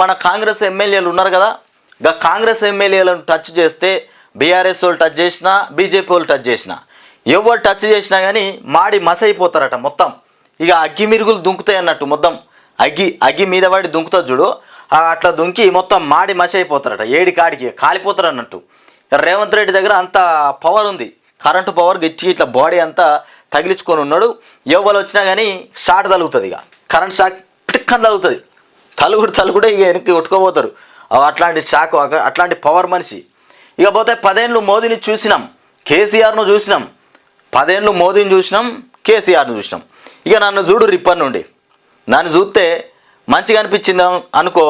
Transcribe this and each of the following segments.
మన కాంగ్రెస్ ఎమ్మెల్యేలు ఉన్నారు కదా ఇక కాంగ్రెస్ ఎమ్మెల్యేలను టచ్ చేస్తే బీఆర్ఎస్ వాళ్ళు టచ్ చేసినా బీజేపీ వాళ్ళు టచ్ చేసినా ఎవరు టచ్ చేసినా కానీ మాడి మసైపోతారట మొత్తం. ఇక అగ్గి మిరుగులు దుంకుతాయి అన్నట్టు మొత్తం. అగ్గి అగ్గి మీద పడి దుంకుతుంది చూడు ఆ అట్లా దుంకి మొత్తం మాడి మసైపోతారట అయిపోతారట ఏడి కాడికి కాలిపోతారు అన్నట్టు. రేవంత్ రెడ్డి దగ్గర అంత పవర్ ఉంది. కరెంటు పవర్ గట్టి ఇట్లా బాడీ అంతా తగిలించుకొని ఉన్నాడు. ఎవరు వచ్చినా కానీ షార్ట్ తగులుతుంది ఇక. కరెంట్ షాక్ పిక్కని తగులుతుంది. తలుగుడు తలుగుడే ఇక వెనక్కి కొట్టుకోపోతారు. అట్లాంటి షాక్ అట్లాంటి పవర్ మనిషి. ఇక పోతే పదేళ్ళు మోదీని చూసినాం కేసీఆర్ను చూసినాం. పదేళ్ళు మోదీని చూసినాం కేసీఆర్ను చూసినాం. ఇక నన్ను చూడు రిప్పర్ నుండి. నన్ను చూస్తే మంచిగా అనిపించింది అనుకో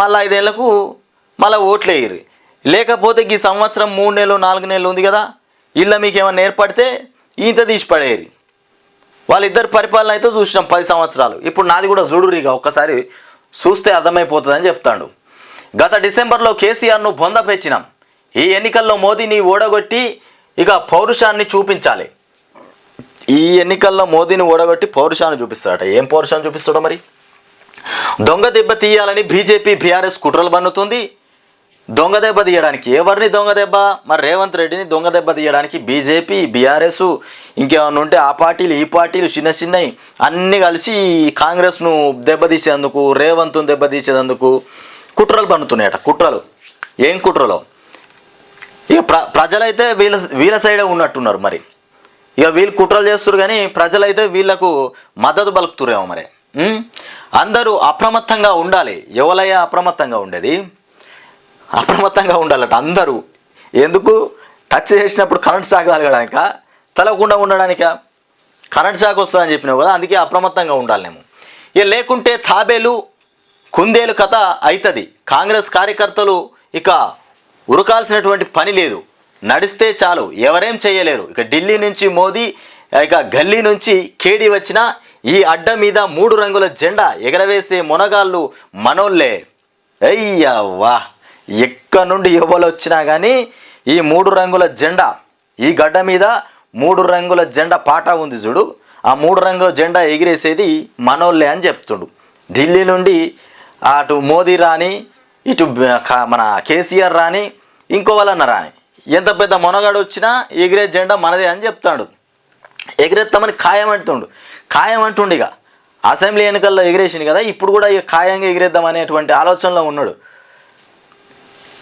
మళ్ళీ ఐదేళ్ళకు మళ్ళీ ఓట్లు వేయరు. లేకపోతే ఈ సంవత్సరం మూడు నెలలు నాలుగు నెలలు ఉంది కదా ఇళ్ళ మీకు ఏమైనా ఏర్పడితే ఈత తీసి పడేయరు. వాళ్ళిద్దరు పరిపాలన అయితే చూసినాం పది సంవత్సరాలు. ఇప్పుడు నాది కూడా చూడురిగా ఒక్కసారి. చూస్తే అర్థమైపోతుందని చెప్తాడు. గత డిసెంబర్లో కేసీఆర్ను బొందపెచ్చినాం ఈ ఎన్నికల్లో మోదీని ఓడగొట్టి ఇక పౌరుషాన్ని చూపించాలి. ఈ ఎన్నికల్లో మోదీని ఓడగొట్టి పౌరుషాన్ని చూపిస్తాడట. ఏం పౌరుషాన్ని చూపిస్తాడో మరి? దొంగ దెబ్బ తీయాలని బీజేపీ బీఆర్ఎస్ కుట్రలు బన్నుతుంది దొంగ దెబ్బ తీయడానికి. ఎవరిని దొంగ దెబ్బ? మరి రేవంత్ రెడ్డిని దొంగ దెబ్బ తీయడానికి బీజేపీ బీఆర్ఎస్ ఇంకేమన్నా ఉంటే ఆ పార్టీలు ఈ పార్టీలు చిన్న చిన్నవి అన్నీ కలిసి కాంగ్రెస్ను దెబ్బతీసేందుకు రేవంత్ను దెబ్బతీసేందుకు కుట్రలు పన్నుతున్నాయట. కుట్రలు. ఏం కుట్రలో? ఇక ప్ర ప్రజలైతే వీళ్ళ వీళ్ళ సైడే ఉన్నట్టున్నారు మరి. ఇక వీళ్ళు కుట్రలు చేస్తారు కానీ ప్రజలైతే వీళ్ళకు మద్దతు పలుకుతురేమో మరి. అందరూ అప్రమత్తంగా ఉండాలి. ఎవలయ్యా అప్రమత్తంగా ఉండేది? అప్రమత్తంగా ఉండాలట అందరూ. ఎందుకు? టచ్ చేసినప్పుడు కరెంట్ షాక్ తగలడానిక తలకుండా ఉండడానిక? కరెంట్ షాక్ వస్తుందని చెప్పినావు కదా అందుకే అప్రమత్తంగా ఉండాలేమో ఇక లేకుంటే తాబేలు కుందేలు కథ అవుతుంది కాంగ్రెస్ కార్యకర్తలు ఇక ఉరకాల్సినటువంటి పని లేదు. నడిస్తే చాలు ఎవరేం చేయలేరు. ఇక ఢిల్లీ నుంచి మోదీ ఇక గల్లీ నుంచి కేడి వచ్చిన ఈ అడ్డ మీద మూడు రంగుల జెండా ఎగరవేసే మునగాళ్ళు మనోళ్ళే. అయ్యా వా ఎక్కడి నుండి ఎవరు వచ్చినా కానీ ఈ మూడు రంగుల జెండా ఈ గడ్డ మీద మూడు రంగుల జెండా పాట ఉంది చూడు. ఆ మూడు రంగుల జెండా ఎగిరేసేది మనోళ్ళే అని చెప్తుండు. ఢిల్లీ నుండి అటు మోదీ రాని ఇటు మన కేసీఆర్ రాని ఇంకో వాళ్ళన్న రాని ఎంత పెద్ద మొనగాడు వచ్చినా ఎగిరే జెండా మనదే అని చెప్తాడు. ఎగిరేస్తామని ఖాయం అంటుండు. ఖాయం అంటుండు ఇక. అసెంబ్లీ ఎన్నికల్లో ఎగిరేసింది కదా ఇప్పుడు కూడా ఇక ఖాయంగా ఎగిరేద్దాం అనేటువంటి ఆలోచనలో ఉన్నాడు.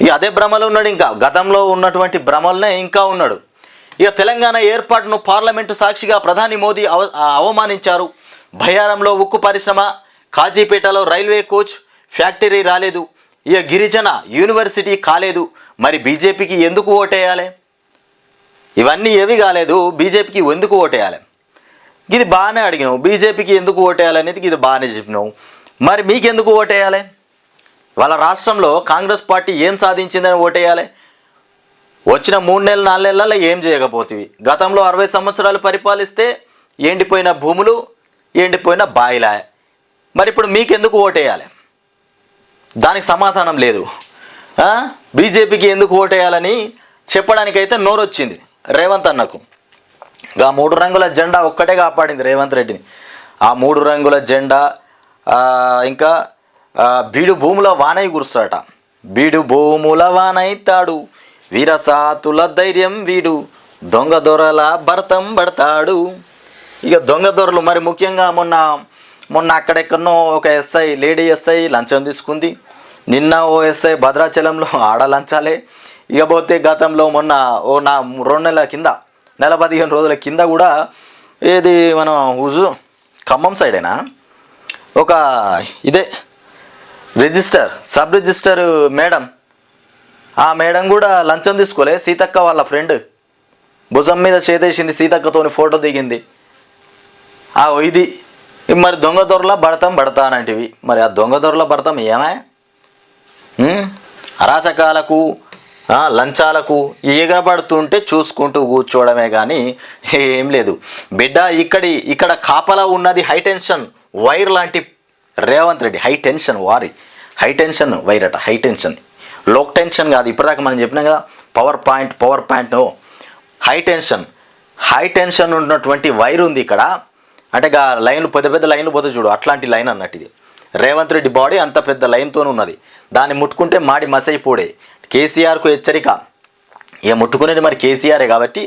ఇక అదే భ్రమలో ఉన్నాడు ఇంకా. గతంలో ఉన్నటువంటి భ్రమలనే ఇంకా ఉన్నాడు. ఇక తెలంగాణ ఏర్పాటును పార్లమెంటు సాక్షిగా ప్రధాని మోదీ అవ అవమానించారు. భయారంలో ఉక్కు పరిశ్రమ కాజీపేటలో రైల్వే కోచ్ ఫ్యాక్టరీ రాలేదు. ఇక గిరిజన యూనివర్సిటీ కాలేదు. మరి బీజేపీకి ఎందుకు ఓటేయాలి? ఇవన్నీ ఏవి కాలేదు. బీజేపీకి ఎందుకు ఓటేయాలి? ఇది బాగానే అడిగినావు. బీజేపీకి ఎందుకు ఓటేయాలనేది ఇది బాగానే చెప్పినావు. మరి మీకెందుకు ఓటేయాలి? వాళ్ళ రాష్ట్రంలో కాంగ్రెస్ పార్టీ ఏం సాధించిందని ఓటేయాలి? వచ్చిన మూడు నెలలు నాలుగు నెలల్లో ఏం చేయకపోతుంది గతంలో అరవై సంవత్సరాలు పరిపాలిస్తే ఎండిపోయిన భూములు ఎండిపోయిన బాయిలా. మరి ఇప్పుడు మీకెందుకు ఓటేయాలి? దానికి సమాధానం లేదు. బీజేపీకి ఎందుకు ఓటేయాలని చెప్పడానికైతే నోరొచ్చింది రేవంత్ అన్నకు. ఆ మూడు రంగుల జెండా ఒక్కటే కాపాడింది రేవంత్ రెడ్డిని. ఆ మూడు రంగుల జెండా ఇంకా బీడు భూముల వానై కురుస్తాడట బీడు భూముల వానైతాడు వీరసాతుల ధైర్యం వీడు. దొంగ దొరల భరతం పడతాడు. ఇక దొంగ దొరలు మరి ముఖ్యంగా మొన్న మొన్న అక్కడెక్కడనో ఒక ఎస్ఐ లేడీ ఎస్ఐ లంచం తీసుకుంది. నిన్న ఓ ఎస్ఐ భద్రాచలంలో ఆడ లంచాలే. ఇక పోతే గతంలో మొన్న ఓ నా రెండు నెలల కింద నెల పదిహేను రోజుల కింద కూడా ఏది మనం హుజు ఖమ్మం సైడేనా? ఒక ఇదే రిజిస్టర్ సబ్ రిజిస్టర్ మేడం ఆ మేడం కూడా లంచం తీసుకోలే. సీతక్క వాళ్ళ ఫ్రెండ్ భుజం మీద చేతేసింది సీతక్కతోని ఫోటో దిగింది. ఆ ఇది. మరి దొంగ దొరల భడతాం భడతానంటివి మరి ఆ దొంగ దొరల భర్తం ఏమే? అరాచకాలకు లంచాలకు ఎగరబడుతుంటే చూసుకుంటూ కూర్చోవడమే కానీ ఏం లేదు. బిడ్డ ఇక్కడి ఇక్కడ కాపలా ఉన్నది హై టెన్షన్. వైర్ లాంటి రేవంత్ రెడ్డి. హై టెన్షన్ వారి. హై టెన్షన్ వైర్ అట హై టెన్షన్లో టెన్షన్ కాదు. ఇప్పటిదాకా మనం చెప్పినాం కదా power point power point high tension high tension ఉన్నటువంటి వైర్ ఉంది ఇక్కడ. అంటే ఇక లైన్లు పెద్ద పెద్ద లైన్లు పోతే చూడు. అట్లాంటి లైన్ అన్నట్టు ఇది. రేవంత్ రెడ్డి బాడీ అంత పెద్ద లైన్తో ఉన్నది. దాన్ని ముట్టుకుంటే మాడి మసైపోడే. కేసీఆర్కు హెచ్చరిక. ఇక ముట్టుకునేది మరి కేసీఆరే కాబట్టి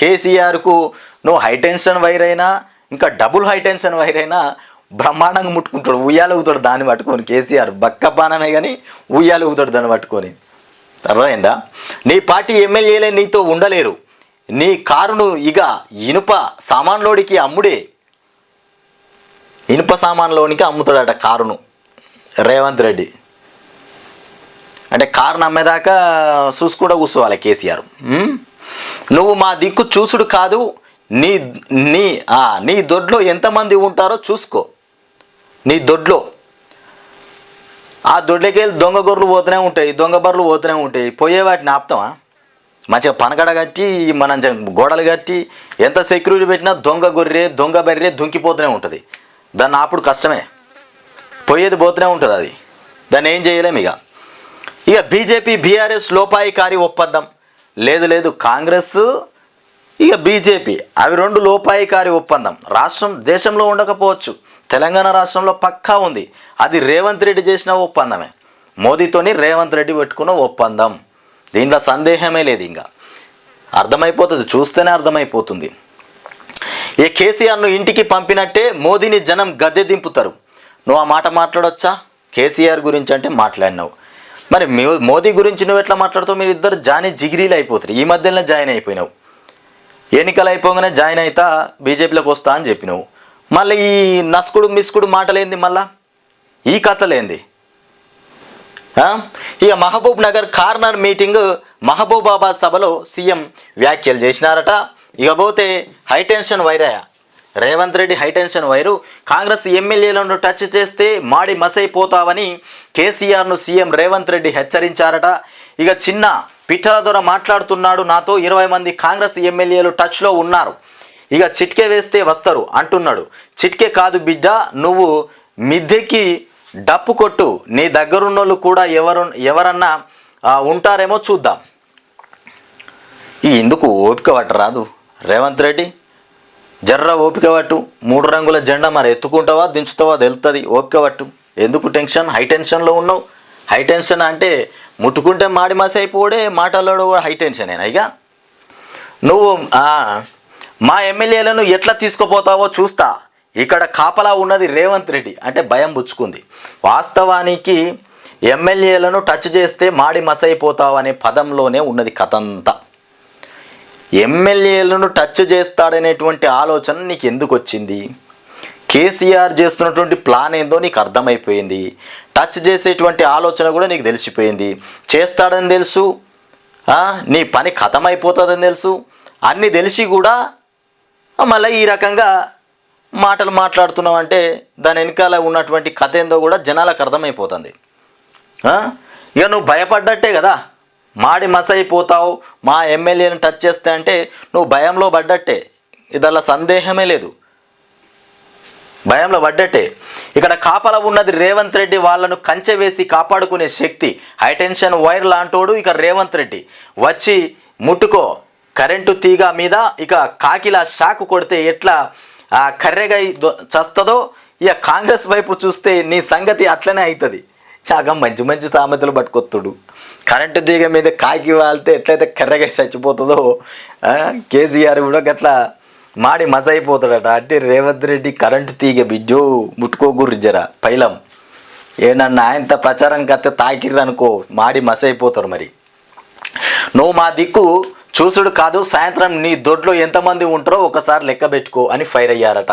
కేసీఆర్కు నువ్వు హై టెన్షన్ వైర్ అయినా ఇంకా డబుల్ హై టెన్షన్ వైర్ అయినా బ్రహ్మాండంగా ముట్టుకుంటాడు ఉయ్యాలు ఊగుతాడు దాన్ని పట్టుకొని కేసీఆర్ బక్క బాణమే కానీ ఉయ్యాలు ఊగుతాడు దాన్ని పట్టుకొని. అర్థమైందా? నీ పార్టీ ఎమ్మెల్యేలే నీతో ఉండలేరు. నీ కారును ఇక ఇనుప సామాన్లోడికి అమ్ముడే. ఇనుప సామాన్లోనికి అమ్ముతాడట కారును. రేవంత్ రెడ్డి. అంటే కారును అమ్మేదాకా చూసుకుంటూ కూర్చోవాలి కేసీఆర్. నువ్వు మా దిక్కు చూసుడు కాదు నీ నీ నీ దొడ్లో ఎంతమంది ఉంటారో చూసుకో. నీ దొడ్లో. ఆ దొడ్లోకి వెళ్ళి దొంగ గొర్రెలు పోతూనే ఉంటాయి దొంగ బర్రెలు పోతూనే ఉంటాయి. పోయే వాటిని ఆపుతామా మంచిగా పనగడ కట్టి మనం గోడలు కట్టి ఎంత సెక్యూరిటీ పెట్టినా దొంగ గొర్రె దొంగ బర్రె దుంకిపోతూనే ఉంటుంది. దాన్ని ఆపుడు కష్టమే. పోయేది పోతూనే ఉంటుంది అది. దాన్ని ఏం చేయలేము ఇక. ఇక బీజేపీ బీఆర్ఎస్ లోపాయికారి ఒప్పందం. లేదు లేదు కాంగ్రెస్ ఇక బీజేపీ. అవి రెండు లోపాయికారి ఒప్పందం. రాష్ట్రం దేశంలో ఉండకపోవచ్చు. తెలంగాణ రాష్ట్రంలో పక్కా ఉంది. అది రేవంత్ రెడ్డి చేసిన ఒప్పందమే. మోదీతోని రేవంత్ రెడ్డి పెట్టుకున్న ఒప్పందం. దీంట్లో సందేహమే లేదు ఇంకా. అర్థమైపోతుంది చూస్తేనే అర్థమైపోతుంది. ఏ కేసీఆర్ను ఇంటికి పంపినట్టే మోదీని జనం గద్దె దింపుతారు. నువ్వు ఆ మాట మాట్లాడొచ్చా? కేసీఆర్ గురించి అంటే మాట్లాడినావు. మరి మోదీ గురించి నువ్వు ఎట్లా మాట్లాడుతావు? మీరు ఇద్దరు జానీ జిగిరీలు అయిపోతారు. ఈ మధ్యలోనే జాయిన్ అయిపోయినావు. ఎన్నికలు అయిపోగానే జాయిన్ అవుతా బీజేపీలోకి వస్తా అని చెప్పినావు. మళ్ళీ ఈ నస్కుడు మిస్కుడు మాటలేంది మళ్ళా? ఈ కథలేంది? ఇక మహబూబ్ నగర్ కార్నర్ మీటింగ్ మహబూబాబాద్ సభలో సీఎం వ్యాఖ్యలు చేసినారట. ఇక పోతే high tension వైరయ Revanth Reddy high tension wire. Congress ఎమ్మెల్యేలను టచ్ చేస్తే మాడి మసైపోతావని కేసీఆర్ను సీఎం రేవంత్ రెడ్డి హెచ్చరించారట. ఇక చిన్న పిట్టల ద్వారా మాట్లాడుతున్నాడు నాతో. ఇరవై మంది కాంగ్రెస్ ఎమ్మెల్యేలు టచ్లో ఉన్నారు. ఇక చిట్కే వేస్తే వస్తారు అంటున్నాడు. చిట్కే కాదు బిడ్డ నువ్వు మిద్దెకి డప్పు కొట్టు. నీ దగ్గరున్నోళ్ళు కూడా ఎవరు ఎవరన్నా ఉంటారేమో చూద్దాం. ఈ ఎందుకు ఓపిక పట్ట రాదు? రేవంత్ రెడ్డి జర్ర ఓపిక పట్టు. మూడు రంగుల జెండా మరి ఎత్తుకుంటావా దించుతావా తెలుస్తుంది ఓపిక పట్టు. ఎందుకు టెన్షన్? హై టెన్షన్లో ఉన్నావు. హై టెన్షన్ అంటే ముట్టుకుంటే మాడి మసి అయిపోడే మాటల్లో కూడా హై టెన్షనేనా ఇక? నువ్వు మా ఎమ్మెల్యేలను ఎట్లా తీసుకుపోతావో చూస్తా. ఇక్కడ కాపలా ఉన్నది రేవంత్ రెడ్డి. అంటే భయం పుచ్చుకుంది. వాస్తవానికి ఎమ్మెల్యేలను టచ్ చేస్తే మాడి మసైపోతావు అనే పదంలోనే ఉన్నది కథ అంతా ఎమ్మెల్యేలను టచ్ చేస్తాడనేటువంటి ఆలోచన నీకు ఎందుకు వచ్చింది కేసీఆర్ చేస్తున్నటువంటి ప్లాన్ ఏందో నీకు అర్థమైపోయింది. టచ్ చేసేటువంటి ఆలోచన కూడా నీకు తెలిసిపోయింది. చేస్తాడని తెలుసు. నీ పని కథమైపోతుందని తెలుసు. అన్నీ తెలిసి కూడా మళ్ళీ ఈ రకంగా మాటలు మాట్లాడుతున్నాం అంటే దాని వెనకాల ఉన్నటువంటి కథ ఏందో కూడా జనాలకు అర్థమైపోతుంది. ఇక నువ్వు భయపడ్డట్టే కదా. మాడి మసైపోతావు మా ఎమ్మెల్యేని టచ్ చేస్తే అంటే నువ్వు భయంలో పడ్డట్టే. ఇదల్లా సందేహమే లేదు. భయంలో పడ్డట్టే. ఇక్కడ కాపల ఉన్నది రేవంత్ రెడ్డి వాళ్ళను కంచె వేసి కాపాడుకునే శక్తి హైటెన్షన్ వైర్ లాంటోడు ఇక రేవంత్ రెడ్డి. వచ్చి ముట్టుకో. కరెంటు తీగ మీద ఇక కాకిలా షాక్ కొడితే ఎట్లా ఆ కర్రెగా దొ- చస్తుందో ఇక కాంగ్రెస్ వైపు చూస్తే నీ సంగతి అట్లనే అవుతుంది ఇక మంచి మంచి సామెతలు పట్టుకొత్తుడు. కరెంటు తీగ మీద కాకి వాళ్తే ఎట్లయితే కర్రెగా చచ్చిపోతుందో కేసీఆర్ కూడా గట్లా మాడి మజ అయిపోతాడట అంటే రేవంత్ రెడ్డి కరెంటు తీగ బిజ్జో ముట్టుకోగుర్రి జర పైలం. ఏనన్నా ఆయనంత ప్రచారానికి వస్తే తాకిర్రు అనుకో మాడి మస అయిపోతారు మరి. నువ్వు మా దిక్కు చూసుడు కాదు సాయంత్రం నీ దొడ్లో ఎంతమంది ఉంటారో ఒకసారి లెక్క పెట్టుకో అని ఫైర్ అయ్యారట.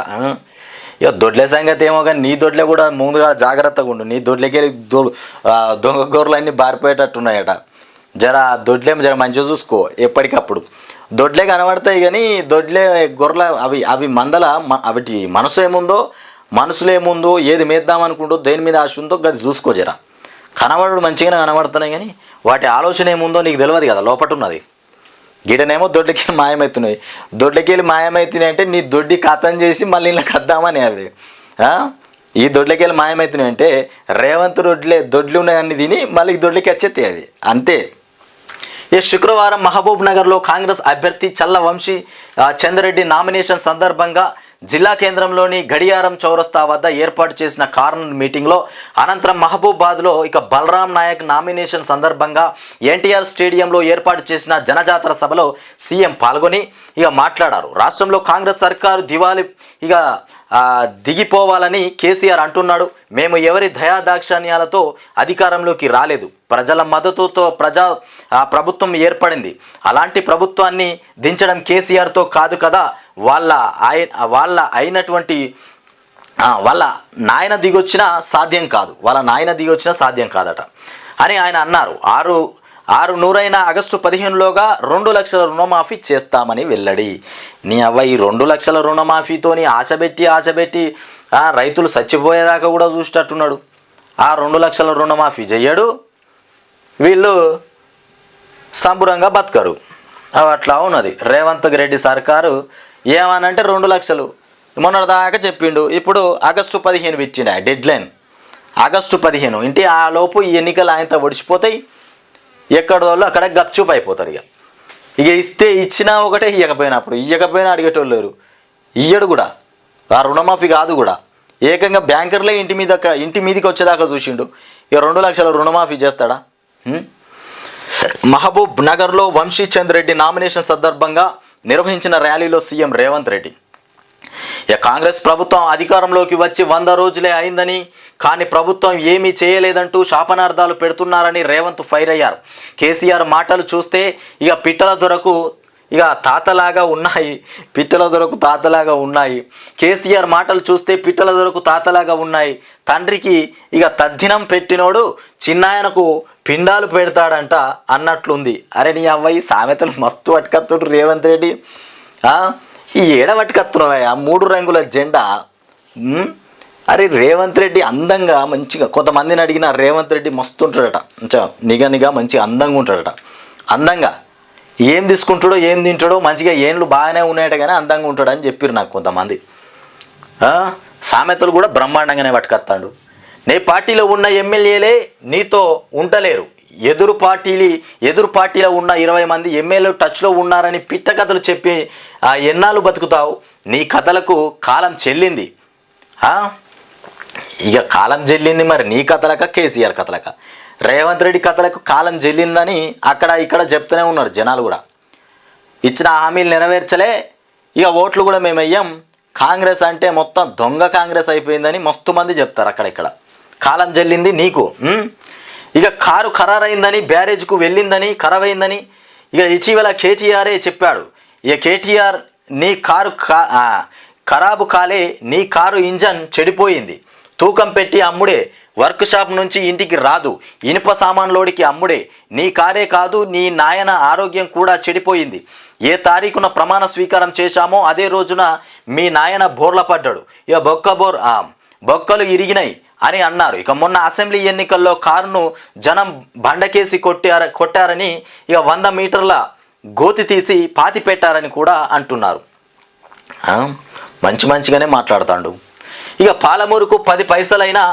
ఇక దొడ్లే సంగతి ఏమో కానీ నీ దొడ్లే కూడా ముందుగా జాగ్రత్తగా ఉండు. నీ దొడ్లకి దొ దొంగ గొర్రెలు అన్నీ బారిపోయేటట్టున్నాయట. జర ఆ దొడ్లేమో జర మంచిగా చూసుకో ఎప్పటికప్పుడు. దొడ్లే కనబడతాయి కానీ దొడ్లే గొర్రెల అవి అవి మందల అవిటి మనసు ఏముందో మనసులో ఏముందో ఏది మేద్దాం అనుకుంటో దేని మీద ఆశ ఉందో అది చూసుకో జర. కనబడు మంచిగానే కనబడుతున్నాయి కానీ వాటి ఆలోచన ఏముందో నీకు తెలియదు కదా లోపట ఉన్నది గిడనేమో దొడ్లకి మాయమవుతున్నాయి దొడ్లకి మాయమవుతున్నాయి అంటే నీ దొడ్డి కథం చేసి మళ్ళీ ఇలా కద్దామని అవి ఈ దొడ్లకి మాయమవుతున్నాయి అంటే రేవంత్ రొడ్లే దొడ్లు ఉన్నాయన్ని తిని మళ్ళీ దొడ్లకి వచ్చేస్తాయి అవి. అంతే. ఈ శుక్రవారం మహబూబ్ నగర్లో కాంగ్రెస్ అభ్యర్థి చల్ల వంశీ చంద్రెడ్డి నామినేషన్ సందర్భంగా జిల్లా కేంద్రంలోని గడియారం చౌరస్తా వద్ద ఏర్పాటు చేసిన కార్నర్ మీటింగ్లో అనంతరం మహబూబాద్లో ఇక బలరాం నాయక్ నామినేషన్ సందర్భంగా ఎన్టీఆర్ స్టేడియంలో ఏర్పాటు చేసిన జనజాతర సభలో సీఎం పాల్గొని ఇక మాట్లాడారు. రాష్ట్రంలో కాంగ్రెస్ సర్కారు దివాళి ఇక దిగిపోవాలని కేసీఆర్ అంటున్నాడు. మేము ఎవరి దయాదాక్షాణ్యాలతో అధికారంలోకి రాలేదు. ప్రజల మద్దతుతో ప్రజా ప్రభుత్వం ఏర్పడింది. అలాంటి ప్రభుత్వాన్ని దించడం కేసీఆర్తో కాదు కదా. వాళ్ళ ఆయన వాళ్ళ అయినటువంటి వాళ్ళ నాయన దిగొచ్చినా సాధ్యం కాదు. వాళ్ళ నాయన దిగొచ్చినా సాధ్యం కాదట. అని ఆయన అన్నారు. ఆరు ఆరు నూరైన ఆగస్టు పదిహేనులోగా రెండు లక్షల రుణమాఫీ చేస్తామని వెల్లడి. నీ అవ్వ ఈ రెండు లక్షల రుణమాఫీతోని ఆశపెట్టి ఆశపెట్టి రైతులు చచ్చిపోయేదాకా కూడా చూసేటట్టున్నాడు. ఆ రెండు లక్షల రుణమాఫీ చెయ్యడు వీళ్ళు సంబురంగా బతకరు. అట్లా ఉన్నది రేవంత్ రెడ్డి సర్కారు ఏమనంటే రెండు లక్షలు. మొన్నటిదాకా చెప్పిండు. ఇప్పుడు ఆగస్టు పదిహేను ఇచ్చిండు ఆ డెడ్ లైన్ ఆగస్టు పదిహేను. ఇంటి ఆ లోపు ఈ ఎన్నికలు ఆయనతో ఒడిచిపోతాయి ఎక్కడోళ్ళు అక్కడ గప్చుప్ అయిపోతారు ఇక. ఇక ఇస్తే ఇచ్చినా ఒకటే ఇవ్వకపోయినప్పుడు ఇవ్వకపోయినా అడిగేటోళ్ళు లేరు. ఇయ్యడు కూడా. ఆ రుణమాఫీ కాదు కూడా. ఏకంగా బ్యాంకర్లే ఇంటి మీద ఇంటి మీదకి వచ్చేదాకా చూసిండు. ఇక రెండు లక్షల రుణమాఫీ చేస్తాడా? మహబూబ్ నగర్లో వంశీచంద్ రెడ్డి నామినేషన్ సందర్భంగా నిర్వహించిన ర్యాలీలో సీఎం రేవంత్ రెడ్డి. ఇక కాంగ్రెస్ ప్రభుత్వం అధికారంలోకి వచ్చి వంద రోజులే అయిందని కానీ ప్రభుత్వం ఏమీ చేయలేదంటూ శాపనార్థాలు పెడుతున్నారని రేవంత్ ఫైర్ అయ్యారు. కేసీఆర్ మాటలు చూస్తే ఇక పిట్టల దొరకు ఇక తాతలాగా ఉన్నాయి పిట్టల దొరకు తాతలాగా ఉన్నాయి. కేసీఆర్ మాటలు చూస్తే పిట్టల దొరకు తాతలాగా ఉన్నాయి. తండ్రికి ఇక తద్దినం పెట్టినోడు చిన్నాయనకు పిండాలు పెడతాడంట అన్నట్లుంది. అరే నీ అవ్వయి సామెతలు మస్తు పట్టుకత్తుడు రేవంత్ రెడ్డి. ఈ ఏడ పట్టుకత్తున్నావయ్యా? మూడు రంగుల జెండా. అరే రేవంత్ రెడ్డి అందంగా మంచిగా కొంతమందిని అడిగిన రేవంత్ రెడ్డి మస్తు ఉంటాడట. మంచిగా నిఘ నిగ మంచిగా అందంగా ఉంటాడట. అందంగా. ఏం తీసుకుంటాడో ఏం తింటాడో మంచిగా ఏండ్లు బాగానే ఉన్నాయట కానీ అందంగా ఉంటాడని చెప్పారు నాకు కొంతమంది. సామెతలు కూడా బ్రహ్మాండంగానే పట్టుకొస్తాడు నీ పార్టీలో ఉన్న ఎమ్మెల్యేలే నీతో ఉండలేరు. ఎదురు పార్టీలు ఎదురు పార్టీలో ఉన్న ఇరవై మంది ఎమ్మెల్యే టచ్లో ఉన్నారని పిట్ట కథలు చెప్పి ఎన్నాళ్ళు బతుకుతావు? నీ కథలకు కాలం చెల్లింది. ఇక కాలం చెల్లింది మరి నీ కథలక కేసీఆర్ కథలక. రేవంత్ రెడ్డి కథలకు కాలం చెల్లిందని అక్కడ ఇక్కడ చెప్తూనే ఉన్నారు జనాలు కూడా. ఇచ్చిన హామీలు నెరవేర్చలే ఇక ఓట్లు కూడా మేము అయ్యాం కాంగ్రెస్ అంటే మొత్తం దొంగ కాంగ్రెస్ అయిపోయిందని మస్తు మంది చెప్తారు అక్కడ ఇక్కడ. కాలం జల్లింది నీకు ఇక కారు ఖరారైందని బ్యారేజ్కు వెళ్ళిందని ఖరాబైందని ఇక ఇటీవల కేటీఆరే చెప్పాడు. ఇక కేటీఆర్ నీ కారు ఖరాబు కాలే నీ కారు ఇంజన్ చెడిపోయింది. తూకం పెట్టి అమ్ముడే వర్క్ షాప్ నుంచి ఇంటికి రాదు. ఇనుప సామాన్లోడికి అమ్ముడే నీ కారే కాదు నీ నాయన ఆరోగ్యం కూడా చెడిపోయింది. ఏ తారీఖున ప్రమాణ స్వీకారం చేశామో అదే రోజున మీ నాయన బోర్ల పడ్డాడు ఇక బొక్క బోర్ బొక్కలు ఇరిగినాయి. అని అన్నారు. ఇక మొన్న అసెంబ్లీ ఎన్నికల్లో కారును జనం బండకేసి కొట్టార కొట్టారని ఇక వంద మీటర్ల గోతి తీసి పాతి పెట్టారని కూడా అంటున్నారు. మంచి మంచిగానే మాట్లాడతాడు. ఇక పాలమూరుకు పది పైసలైనా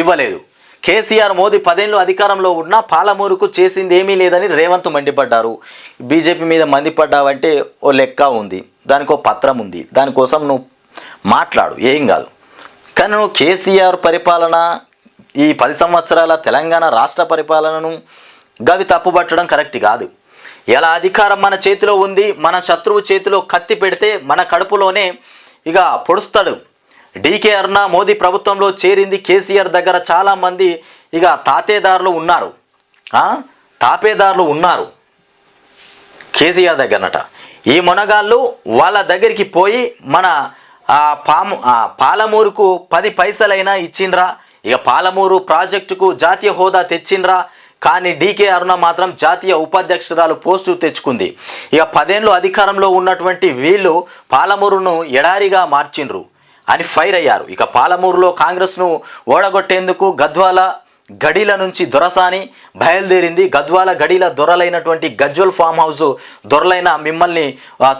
ఇవ్వలేదు. కేసీఆర్ మోదీ పదేళ్ళు అధికారంలో ఉన్నా పాలమూరుకు చేసింది ఏమీ లేదని రేవంత్ మండిపడ్డారు. బీజేపీ మీద మండిపడ్డావంటే ఓ లెక్క ఉంది. దానికి పత్రం ఉంది. దానికోసం నువ్వు మాట్లాడు. ఏం కాదు. కానీ నువ్వు కేసీఆర్ పరిపాలన ఈ పది సంవత్సరాల తెలంగాణ రాష్ట్ర పరిపాలనను గవి తప్పుపట్టడం కరెక్ట్ కాదు. ఎలా అధికారం మన చేతిలో ఉంది మన శత్రువు చేతిలో కత్తి పెడితే మన కడుపులోనే ఇక పొడుస్తాడు. డీకే అర్ణ మోదీ ప్రభుత్వంలో చేరింది కేసీఆర్ దగ్గర చాలామంది ఇక తాతేదారులు ఉన్నారు. తాపేదారులు ఉన్నారు. కేసీఆర్ దగ్గరనట. ఈ మునగాళ్ళు వాళ్ళ దగ్గరికి పోయి మన ఆ పాము ఆ పాలమూరుకు పది పైసలైనా ఇచ్చిండ్రా. ఇక పాలమూరు ప్రాజెక్టుకు జాతీయ హోదా తెచ్చిండ్రా. కానీ డీకే అరుణ మాత్రం జాతీయ ఉపాధ్యక్షురాలు పోస్టు తెచ్చుకుంది. ఇక పదేళ్ళు అధికారంలో ఉన్నటువంటి వీళ్ళు పాలమూరును ఎడారిగా మార్చిండ్రు. అని ఫైర్ అయ్యారు. ఇక పాలమూరులో కాంగ్రెస్ను ఓడగొట్టేందుకు గద్వాల గడిల నుంచి దొరసాని బయలుదేరింది. గద్వాల గడిల దొరలైనటువంటి గజ్వల్ ఫామ్ హౌస్ దొరలైన మిమ్మల్ని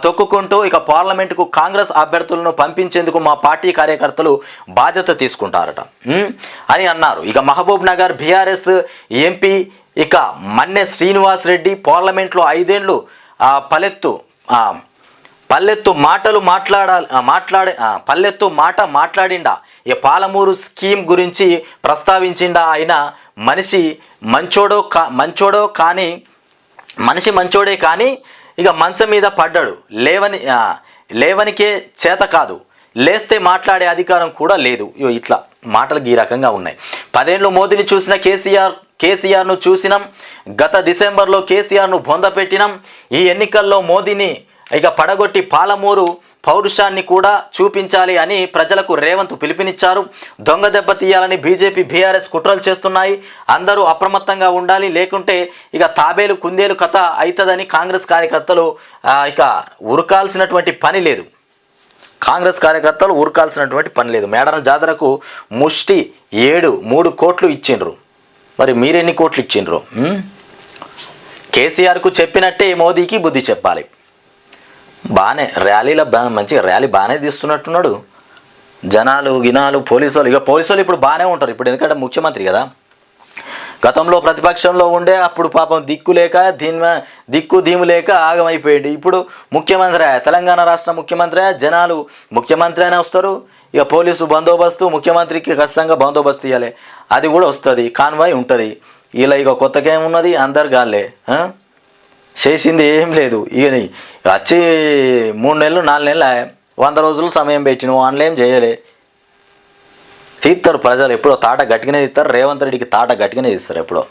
తొక్కుకుంటూ ఇక పార్లమెంటుకు కాంగ్రెస్ అభ్యర్థులను పంపించేందుకు మా పార్టీ కార్యకర్తలు బాధ్యత తీసుకుంటారట. అని అన్నారు. ఇక మహబూబ్ నగర్ బీఆర్ఎస్ ఎంపీ ఇక మన్నె శ్రీనివాస్ రెడ్డి పార్లమెంట్లో ఐదేండ్లు పలెత్తు పల్లెత్తు మాటలు మాట్లాడాలి మాట్లాడే పల్లెత్తు మాట మాట్లాడిండా. ఈ పాలమూరు స్కీమ్ గురించి ప్రస్తావించిండా ఆయన మనిషి మంచోడో కా మంచోడో కానీ మనిషి మంచోడే కానీ ఇక మంచం మీద పడ్డాడు. లేవని లేవనికే చేత కాదు. లేస్తే మాట్లాడే అధికారం కూడా లేదు. ఇట్లా మాటలు ఈ రకంగా ఉన్నాయి. పదేళ్ళు మోదీని చూసిన కేసీఆర్ కేసీఆర్ను చూసినాం. గత డిసెంబర్లో కేసీఆర్ను బొంద పెట్టినాం. ఈ ఎన్నికల్లో మోదీని ఇక పడగొట్టి పాలమూరు పౌరుషాన్ని కూడా చూపించాలి అని ప్రజలకు రేవంత్ పిలుపునిచ్చారు. దొంగ దెబ్బ తీయాలని బీజేపీ బీఆర్ఎస్ కుట్రలు చేస్తున్నాయి. అందరూ అప్రమత్తంగా ఉండాలి లేకుంటే ఇక తాబేలు కుందేలు కథ అవుతుందని కాంగ్రెస్ కార్యకర్తలు ఇక ఉరకాల్సినటువంటి పని లేదు. కాంగ్రెస్ కార్యకర్తలు ఉరకాల్సినటువంటి పని లేదు. మేడన జాతరకు ముష్టి ఏడు మూడు కోట్లు ఇచ్చిండ్రు. మరి మీరెన్ని కోట్లు ఇచ్చిండ్రు? కేసీఆర్కు చెప్పినట్టే మోదీకి బుద్ధి చెప్పాలి. బాగానే ర్యాలీలో బా మంచిగా ర్యాలీ బాగానే తీస్తున్నట్టున్నాడు. జనాలు గినాలు పోలీసు వాళ్ళు ఇక పోలీసు వాళ్ళు ఇప్పుడు బాగానే ఉంటారు. ఇప్పుడు ఎందుకంటే ముఖ్యమంత్రి కదా. గతంలో ప్రతిపక్షంలో ఉండే అప్పుడు పాపం దిక్కు లేక దీని దిక్కు దీము లేక ఆగమైపోయింది. ఇప్పుడు ముఖ్యమంత్రి తెలంగాణ రాష్ట్ర ముఖ్యమంత్రి జనాలు ముఖ్యమంత్రి అయినా వస్తారు. ఇక పోలీసు బందోబస్తు ముఖ్యమంత్రికి ఖచ్చితంగా బందోబస్తు ఇవ్వాలి అది కూడా వస్తుంది కాన్వాయ్ ఉంటుంది. ఇలా ఇక కొత్తగా ఏమున్నది? అందరు గాలే చేసింది ఏం లేదు. ఇక వచ్చి మూడు నెలలు నాలుగు నెలలు వంద రోజులు సమయం పెట్టిన వాళ్ళు ఏం చేయలే. తీస్తారు ప్రజలు ఎప్పుడో తాట గట్టిగానే తీస్తారు రేవంత్ రెడ్డికి తాట గట్టిగానే తీస్తారు ఎప్పుడో.